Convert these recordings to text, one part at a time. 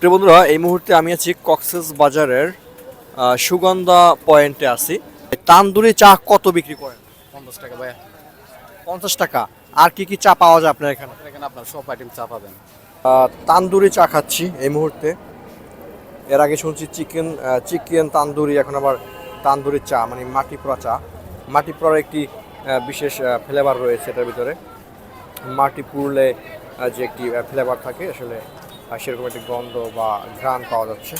প্রিয় বন্ধুরা এই মুহূর্তে আমি আছি কক্সেস বাজারের সুগন্ধা পয়েন্টে আছি। তান্দুরি চা কত বিক্রি করেন? পঞ্চাশ টাকা ভাইয়া। পঞ্চাশ টাকা। আর কি কি চা পাওয়া যায় আপনার এখানে? এখানে আপনার সব আইটেম চা পাবেন। তান্দুরি চা খাচ্ছি এই মুহূর্তে। এর আগে শুনছি চিকেন চিকেন তান্দুরি এখন আবার তান্দুরি চা মানে মাটি পোড়া চা। মাটি পোড়ার একটি বিশেষ ফ্লেভার রয়েছে এটার ভিতরে। মাটি পুড়লে যে একটি ফ্লেভার থাকে আসলে সেরকম একটি গন্ধ বা ঘ্রাণ পাওয়া যাচ্ছে।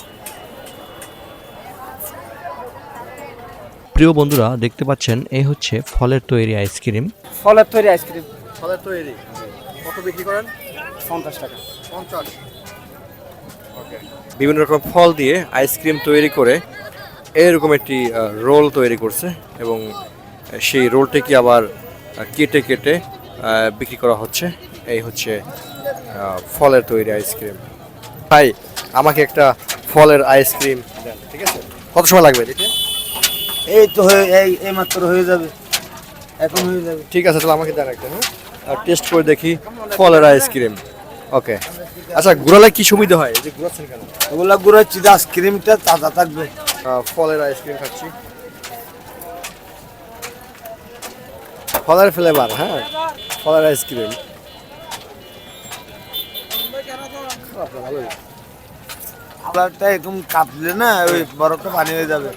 প্রিয় বন্ধুরা দেখতে পাচ্ছেন এই হচ্ছে ফলের তৈরি আইসক্রিম ফলের তৈরি আইসক্রিম ফলের তৈরি। কত বিক্রি করেন? পঞ্চাশ টাকা। পঞ্চাশ। বিভিন্ন রকম ফল দিয়ে আইসক্রিম তৈরি করে এরকম একটি রোল তৈরি করছে এবং সেই রোলটিকে আবার কেটে কেটে বিক্রি করা হচ্ছে। এই হচ্ছে ফলের তৈরি আইসক্রিম ভাই আমাকে একটা ফলের আইসক্রিম ঠিক আছে? কত সময় লাগবে এই তো হয়ে এই এই মাত্র হয়ে যাবে। এখন হয়ে যাবে। ঠিক আছে তাহলে আমাকে দেন একটা হ্যাঁ? টেস্ট করে দেখি ফলের আইসক্রিম ওকে আচ্ছা গুড়ালে কি সুবিধা হয়? এই যে ঘোরাচ্ছেন কেন? ওগুলা গুঁড়ো চিজ আইসক্রিমটা তাজা থাকবে। ফলের আইসক্রিম খাচ্ছি। ফলের ফ্লেভার হ্যাঁ? ফলের আইসক্রিম কালারটা একদম কাঁপলে না ওই বরফটা পানি হয়ে যাবে।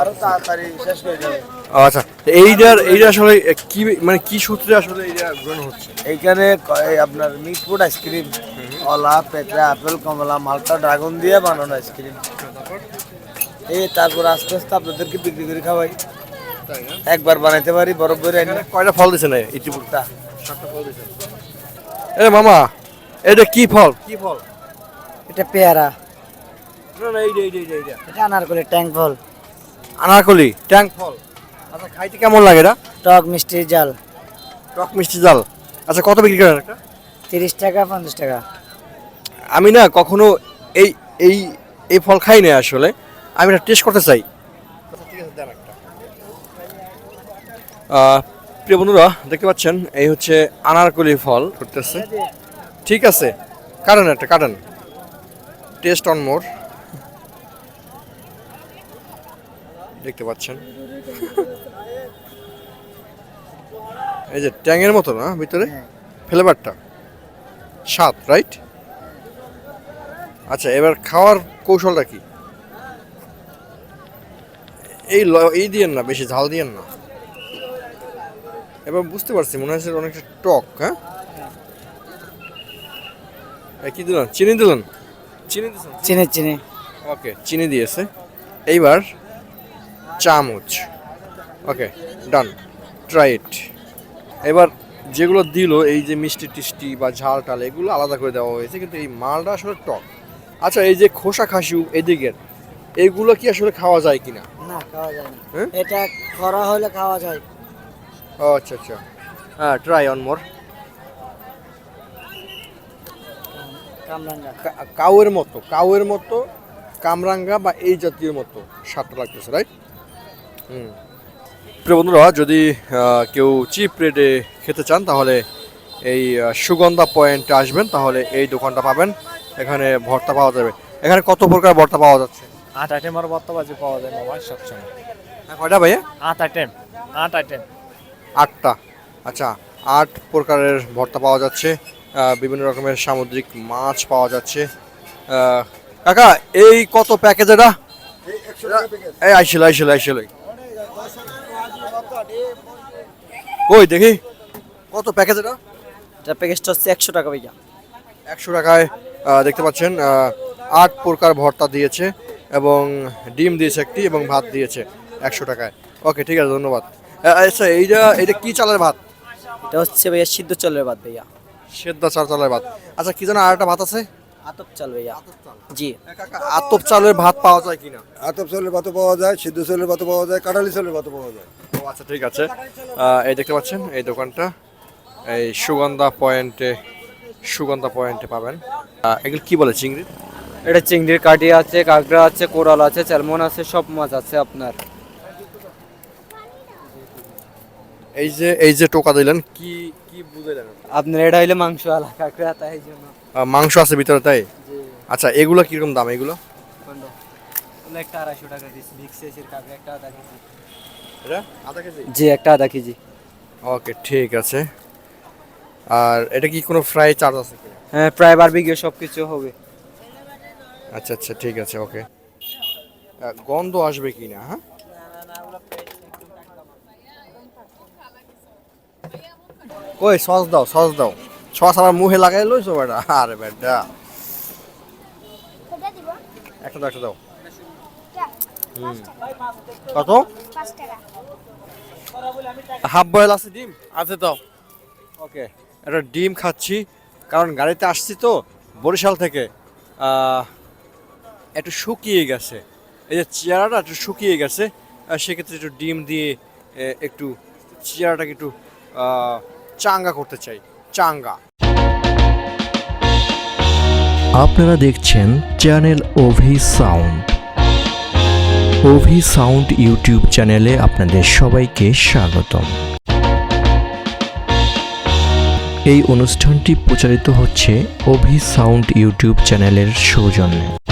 আরও তাড়াতাড়ি শেষ হয়ে যাবে। আচ্ছা। এইটার এইটা আসলে কি মানে কি সূত্রে আসলে এইটা গ্রহণ হচ্ছে? এইখানে আপনার আইসক্রিম কলা পেঁপে আপেল কমলা মালটা ড্রাগন দিয়ে বানানো আইসক্রিম এই তারপর আস্তে আস্তে আপনাদেরকে বিক্রি করে খাওয়াই। একবার বানাইতে পারি বরফ এনে। কয়টা ফল দিছে না ইতিপূর্বে সাতটা ফল দিছে। এ মামা এটা কি ফল? কি ফল? এটা পেয়ারা। এটা আনারকলি ট্যাঙ্ক ফল। আনারকলি ট্যাঙ্ক ফল? আচ্ছা খাইতে কেমন লাগে এটা? টক মিষ্টি জাল। টক মিষ্টি জাল। আচ্ছা কত বিক্রি করেন একটা? তিরিশ টাকা পঞ্চাশ টাকা। আমি না কখনো এই এই এই ফল খাই না আসলে। আমি এটা টেস্ট করতে চাই। আহ, প্রিয় বন্ধুরা দেখতে পাচ্ছেন এই হচ্ছে আনারকলি ফল করতেছে ঠিক আছে কাটেন একটা কাটেন। টেস্ট অন মোর। দেখতে পাচ্ছেন। এই যে ট্যাঙের মতো না ভিতরে? ফ্লেভারটা। সাত রাইট? আচ্ছা এবার খাওয়ার কৌশলটা কি? এই এই দিয়েন না বেশি ঝাল দিয়েন না। এবার বুঝতে পারছি মনে হচ্ছে অনেকটা টক হ্যাঁ। এই কি দিলেন? চিনি দিলেন? চিনি দিয়েছেন? চিনি চিনি। ওকে চিনি দিয়েছে। এইবার চামচ। ওকে ডান ট্রাই ইট এবার যেগুলো দিল এই যে মিষ্টি টিষ্টি বা ঝাল টাল এগুলো আলাদা করে দেওয়া হয়েছে কিন্তু এই মালটা আসলে টক আচ্ছা এই যে খোসা খাসিউ এদিকের এগুলো কি আসলে খাওয়া যায় কিনা? না খাওয়া যায় না। হ্যাঁ? এটা খরা হলে খাওয়া যায়। ও আচ্ছা আচ্ছা। হ্যাঁ ট্রাই অন মোর কাউয়ের মতো কাউয়ের মতো কামরাঙ্গা বা এই জাতীয় মতো সাতটা লাগতেছে রাইট হুম। প্রিয় বন্ধুরা যদি কেউ চিপ রেটে খেতে চান তাহলে এই সুগন্ধা পয়েন্টে আসবেন তাহলে এই দোকানটা পাবেন। এখানে ভর্তা পাওয়া যাবে। এখানে কত প্রকার ভর্তা পাওয়া যাচ্ছে? আট আইটেমের বর্তবাজি পাওয়া যায় মোবাইল সবসময়। হ্যাঁ, কয়টা ভাইয়া? আট আইটেম আট আইটেম আটটা। আচ্ছা আট প্রকারের ভর্তা পাওয়া যাচ্ছে। বিভিন্ন রকমের সামুদ্রিক মাছ পাওয়া যাচ্ছে। কাকা এই কত প্যাকেজ এটা? এই আইছিল আইছিল আইছিল ওই দেখি। কত প্যাকেজ এটা? এটা প্যাকেজটা হচ্ছে একশো টাকা ভাইয়া। একশো টাকায় দেখতে পাচ্ছেন আট প্রকার ভর্তা দিয়েছে এবং ডিম দিয়েছে একটি এবং ভাত দিয়েছে একশো টাকায়। ওকে ঠিক আছে ধন্যবাদ। আচ্ছা এইটা এটা কি চালের ভাত? এটা হচ্ছে ভাইয়া সিদ্ধ চালের ভাত ভাইয়া। সেদ্ধা চার চালের ভাত। আচ্ছা কি জানো আর একটা ভাত আছে? আতপ চাল ভাইয়া। জি। আতপ চালের ভাত পাওয়া যায় কিনা? আতপ চালের ভাতও পাওয়া যায় সিদ্ধ চালের ভাতও পাওয়া যায় কাঁঠালি চালের ভাতও পাওয়া যায়। ও আচ্ছা ঠিক আছে। এই দেখতে পাচ্ছেন এই দোকানটা। এই সুগন্ধা পয়েন্টে সুগন্ধা পয়েন্টে পাবেন। এগুলো কি বলে চিংড়ি? এটা চিংড়ির কাঠি আছে কাঁকড়া আছে কোরাল আছে স্যালমন আছে সব মাছ আছে আপনার। এই যে এই যে টোকা দিলেন কি কি বুঝাইলেন আপনার এটা হইলে মাংস আলা কাঁকড়া তাই জন্য। মাংস আছে ভিতরে তাই? আচ্ছা এগুলো কীরকম দাম এগুলো? একটা আড়াইশো টাকা দিচ্ছি বিগ সাইজের কাঁকড়া একটা আধা কেজি। এটা? আধা কেজি? জি একটা আধা কেজি। ওকে ঠিক আছে। আর এটা কি কোনো ফ্রাই চার্জ আছে কি? হ্যাঁ প্রায় বারবিকিউ সব কিছু হবে। আচ্ছা আচ্ছা ঠিক আছে ওকে। গন্ধ আসবে কি না হ্যাঁ? ওই সস দাও সস দাও। সস আমার মুখে লাগাই লইছো বেটা? আরে বেটা। একটা দাও একটা দাও। কত? হাফ বয়েল আছে ডিম? আছে তো। ওকে একটা ডিম খাচ্ছি। কারণ গাড়িতে আসছি তো বরিশাল থেকে। একটু শুকিয়ে গেছে। এই যে চেয়ারাটা একটু শুকিয়ে গেছে। সেক্ষেত্রে একটু ডিম দিয়ে একটু চেয়ারাটাকে একটু চাঙ্গা করতে চাই, চাঙ্গা। আপনারা দেখছেন channel OV sound. OV sound YouTube চ্যানেলে আপনাদের সবাইকে স্বাগতম। এই অনুষ্ঠানটি প্রচারিত হচ্ছে ওভি সাউন্ড ইউটিউব চ্যানেলের সৌজন্যে।